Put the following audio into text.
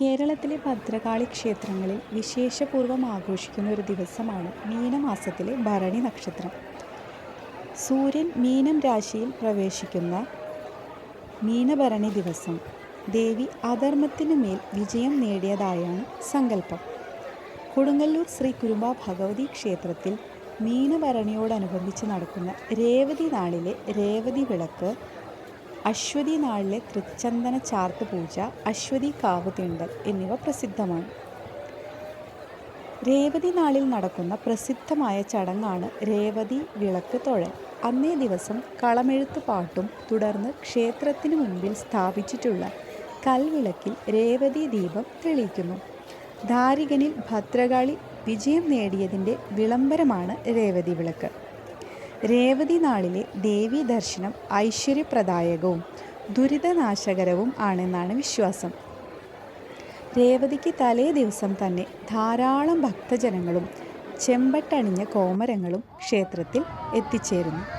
കേരളത്തിലെ ഭദ്രകാളി ക്ഷേത്രങ്ങളിൽ വിശേഷപൂർവം ആഘോഷിക്കുന്ന ഒരു ദിവസമാണ് മീനമാസത്തിലെ ഭരണി നക്ഷത്രം. സൂര്യൻ മീനം രാശിയിൽ പ്രവേശിക്കുന്ന മീനഭരണി ദിവസം. ദേവി അധർമ്മത്തിനു മേൽ വിജയം നേടിയതായാണ് സങ്കല്പം. കൊടുങ്ങല്ലൂർ ശ്രീ കുരുമ്പ ഭഗവതി ക്ഷേത്രത്തിൽ മീനഭരണിയോടനുബന്ധിച്ച് നടക്കുന്ന രേവതി നാളിലെ രേവതി വിളക്ക് അശ്വതി നാളിലെ തൃച്ചന്ദന ചാർത്ത് പൂജ അശ്വതി കാവ് തീണ്ടൽ എന്നിവ പ്രസിദ്ധമാണ്. രേവതി നാളിൽ നടക്കുന്ന പ്രസിദ്ധമായ ചടങ്ങാണ് രേവതി വിളക്ക് തൊഴൽ. അന്നേ ദിവസം കളമെഴുത്ത് പാട്ടും തുടർന്ന് ക്ഷേത്രത്തിന് മുൻപിൽ സ്ഥാപിച്ചിട്ടുള്ള കൽവിളക്കിൽ രേവതി ദീപം തെളിയിക്കുന്നു. ധാരികനിൽ ഭദ്രകാളി വിജയം നേടിയതിന്റെ വിളംബരമാണ് രേവതി വിളക്ക്. രേവതി നാളിലെ ദേവീ ദർശനം ഐശ്വര്യപ്രദായകവും ദുരിതനാശകരവും ആണെന്നാണ് വിശ്വാസം. രേവതിക്ക് തലേ ദിവസം തന്നെ ധാരാളം ഭക്തജനങ്ങളും ചെമ്പട്ടണിഞ്ഞ കോമരങ്ങളും ക്ഷേത്രത്തിൽ എത്തിച്ചേരുന്നു.